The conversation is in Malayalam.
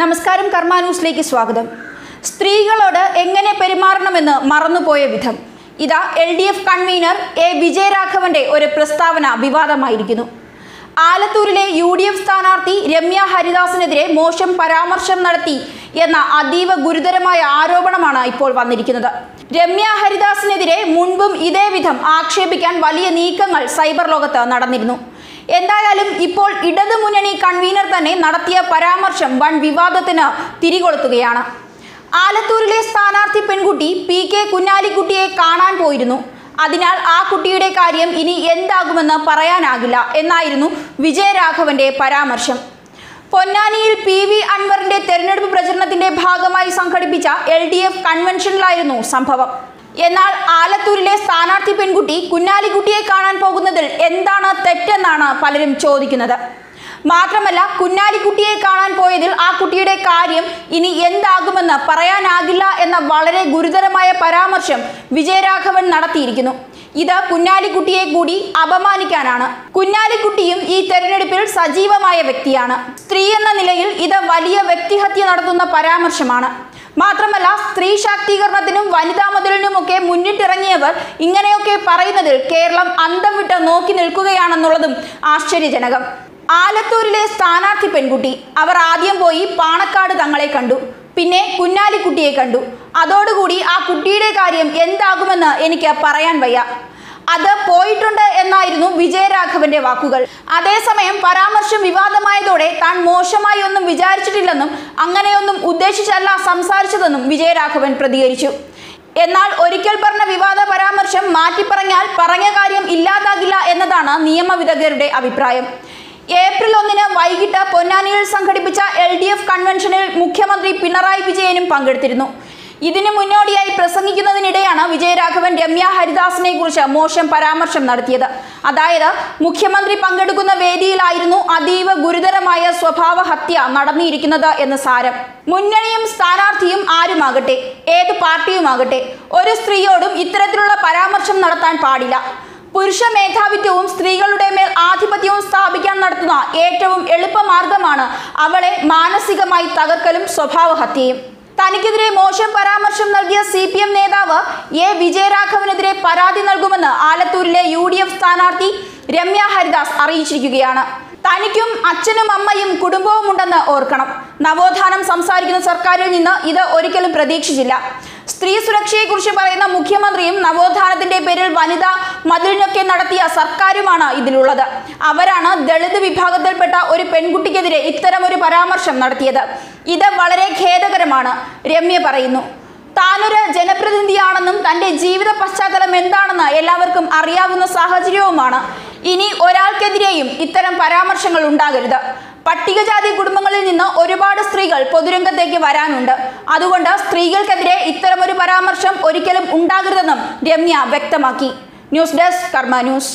നമസ്കാരം കർമ്മ ന്യൂസിലേക്ക് സ്വാഗതം. സ്ത്രീകളോട് എങ്ങനെ പെരുമാറണമെന്ന് മറന്നുപോയ വിധം. ഇതാ L D F convener A വിജയരാഘവന്റെ ഒരു പ്രസ്താവന വിവാദമായിരിക്കുന്നു. ആലത്തൂരിലെ യു ഡി എഫ് സ്ഥാനാർത്ഥി രമ്യ ഹരിദാസിനെതിരെ മോശം പരാമർശം നടത്തി എന്ന അതീവ ഗുരുതരമായ ആരോപണമാണ് ഇപ്പോൾ വന്നിരിക്കുന്നത്. രമ്യ ഹരിദാസിനെതിരെ മുൻപും ഇതേ വിധം ആക്ഷേപിക്കാൻ വലിയ നീക്കങ്ങൾ സൈബർ ലോകത്ത് നടന്നിരുന്നു. എന്തായാലും ഇപ്പോൾ ഇടതു മുന്നണി കൺവീനർ തന്നെ നടത്തിയ പരാമർശം വൻ വിവാദത്തിന് തിരികൊളുത്തുകയാണ്. ആലത്തൂരിലെ സ്ഥാനാർത്ഥി പെൺകുട്ടി പി കെ കുഞ്ഞാലിക്കുട്ടിയെ കാണാൻ പോയിരുന്നു. അതിനാൽ ആ കുട്ടിയുടെ കാര്യം ഇനി എന്താകുമെന്ന് പറയാനാകില്ല എന്നായിരുന്നു വിജയരാഘവന്റെ പരാമർശം. പൊന്നാനിയിൽ പി വി അൻവറിന്റെ തെരഞ്ഞെടുപ്പ് പ്രചരണത്തിന്റെ ഭാഗമായി സംഘടിപ്പിച്ച എൽ ഡി എഫ് കൺവെൻഷനിലായിരുന്നു സംഭവം. എന്നാൽ ആലത്തൂരിലെ സ്ഥാനാർത്ഥി പെൺകുട്ടി കുഞ്ഞാലിക്കുട്ടിയെ കാണാൻ പോകുന്നതിൽ എന്താണ് തെറ്റെന്നാണ് പലരും ചോദിക്കുന്നത്. മാത്രമല്ല കുഞ്ഞാലിക്കുട്ടിയെ കാണാൻ പോയതിൽ ആ കുട്ടിയുടെ കാര്യം ഇനി എന്താകുമെന്ന് പറയാനാകില്ല എന്ന വളരെ ഗുരുതരമായ പരാമർശം വിജയരാഘവൻ നടത്തിയിരിക്കുന്നു. ഇത് കുഞ്ഞാലിക്കുട്ടിയെ കൂടി അപമാനിക്കാനാണ്. കുഞ്ഞാലിക്കുട്ടിയും ഈ തെരഞ്ഞെടുപ്പിൽ സജീവമായ വ്യക്തിയാണ്. സ്ത്രീ എന്ന നിലയിൽ ഇത് വലിയ വ്യക്തിഹത്യ നടത്തുന്ന പരാമർശമാണ്. മാത്രമല്ല സ്ത്രീ ശാക്തീകരണത്തിനും വനിതാ മതിലിനുമൊക്കെ മുന്നിട്ടിറങ്ങിയവർ ഇങ്ങനെയൊക്കെ പറയുന്നതിൽ കേരളം അന്തം വിട്ട് നോക്കി നിൽക്കുകയാണെന്നുള്ളതും ആശ്ചര്യജനകം. ആലത്തൂരിലെ സ്ഥാനാർത്ഥി പെൺകുട്ടി അവർ ആദ്യം പോയി പാണക്കാട് തങ്ങളെ കണ്ടു പിന്നെ കുഞ്ഞാലിക്കുട്ടിയെ കണ്ടു. അതോടുകൂടി ആ കുട്ടിയുടെ കാര്യം എന്താകുമെന്ന് എനിക്ക് പറയാൻ വയ്യ. അത് പോയിട്ടുണ്ട് എന്നായിരുന്നു വിജയരാഘവന്റെ വാക്കുകൾ. അതേസമയം പരാമർശം വിവാദമായതോടെ താൻ മോശമായി ഒന്നും വിചാരിച്ചിട്ടില്ലെന്നും അങ്ങനെയൊന്നും ഉദ്ദേശിച്ചല്ല സംസാരിച്ചതെന്നും വിജയരാഘവൻ പ്രതികരിച്ചു. എന്നാൽ ഒരിക്കൽ പറഞ്ഞ വിവാദ പരാമർശം മാറ്റിപ്പറഞ്ഞാൽ പറഞ്ഞ കാര്യം ഇല്ലാതാകില്ല എന്നതാണ് നിയമവിദഗ്ധരുടെ അഭിപ്രായം. ഏപ്രിൽ ഒന്നിന് വൈകിട്ട് പൊന്നാനിയിൽ സംഘടിപ്പിച്ച എൽ ഡി എഫ് കൺവെൻഷനിൽ മുഖ്യമന്ത്രി പിണറായി വിജയനും പങ്കെടുത്തിരുന്നു. ഇതിനു മുന്നോടിയായി പ്രസംഗിക്കുന്നതിനിടെയാണ് വിജയരാഘവൻ രമ്യ ഹരിദാസിനെ കുറിച്ച് മോശം പരാമർശം നടത്തിയത്. അതായത് മുഖ്യമന്ത്രി പങ്കെടുക്കുന്ന വേദിയിലായിരുന്നു അതീവ ഗുരുതരമായ സ്വഭാവ ഹത്യ നടന്നിരിക്കുന്നത് എന്ന് സാരം. മുന്നണിയും സ്ഥാനാർത്ഥിയും ആരുമാകട്ടെ ഏത് പാർട്ടിയുമാകട്ടെ ഒരു സ്ത്രീയോടും ഇത്തരത്തിലുള്ള പരാമർശം നടത്താൻ പാടില്ല. പുരുഷ മേധാവിത്വവും സ്ത്രീകളുടെ മേൽ ആധിപത്യവും സ്ഥാപിക്കാൻ നടത്തുന്ന ഏറ്റവും എളുപ്പമാർഗമാണ് അവളെ മാനസികമായി തകർക്കലും സ്വഭാവഹത്യയും തനിക്കെതിരെ മോശം പരാമർശം നൽകിയ സി പി എം നേതാവ് എ വിജയരാഘവനെതിരെ പരാതി നൽകുമെന്ന് ആലത്തൂരിലെ യു ഡി എഫ് സ്ഥാനാർത്ഥി രമ്യ ഹരിദാസ് അറിയിച്ചിരിക്കുകയാണ്. തനിക്കും അച്ഛനും അമ്മയും കുടുംബവും ഉണ്ടെന്ന് ഓർക്കണം. നവോത്ഥാനം സംസാരിക്കുന്ന സർക്കാരിൽ നിന്ന് ഇത് ഒരിക്കലും പ്രതീക്ഷിച്ചില്ല. സ്ത്രീ സുരക്ഷയെക്കുറിച്ച് പറയുന്ന മുഖ്യമന്ത്രിയും നവോത്ഥാനത്തിന്റെ പേരിൽ വനിതാ മതിലിനൊക്കെ നടത്തിയ സർക്കാരുമാണ് ഇതിലുള്ളത്. അവരാണ് ദളിത് വിഭാഗത്തിൽപ്പെട്ട ഒരു പെൺകുട്ടിക്കെതിരെ ഇത്തരം ഒരു പരാമർശം നടത്തിയത്. ഇത് വളരെ ഖേദകരമാണ് രമ്യ പറയുന്നു. താനൊരു ജനപ്രതിനിധിയാണെന്നും തന്റെ ജീവിത പശ്ചാത്തലം എന്താണെന്ന് എല്ലാവർക്കും അറിയാവുന്ന സാഹചര്യവുമാണ്. ഇനി ഒരാൾക്കെതിരെയും ഇത്തരം പരാമർശങ്ങൾ ഉണ്ടാകരുത്. പട്ടികജാതി കുടുംബങ്ങളിൽ നിന്ന് ഒരുപാട് സ്ത്രീകൾ പൊതുരംഗത്തേക്ക് വരാനുണ്ട്. അതുകൊണ്ട് സ്ത്രീകൾക്കെതിരെ ഇത്തരമൊരു പരാമർശം ഒരിക്കലും ഉണ്ടാകരുതെന്നും രമ്യ വ്യക്തമാക്കി. News desk Karma news.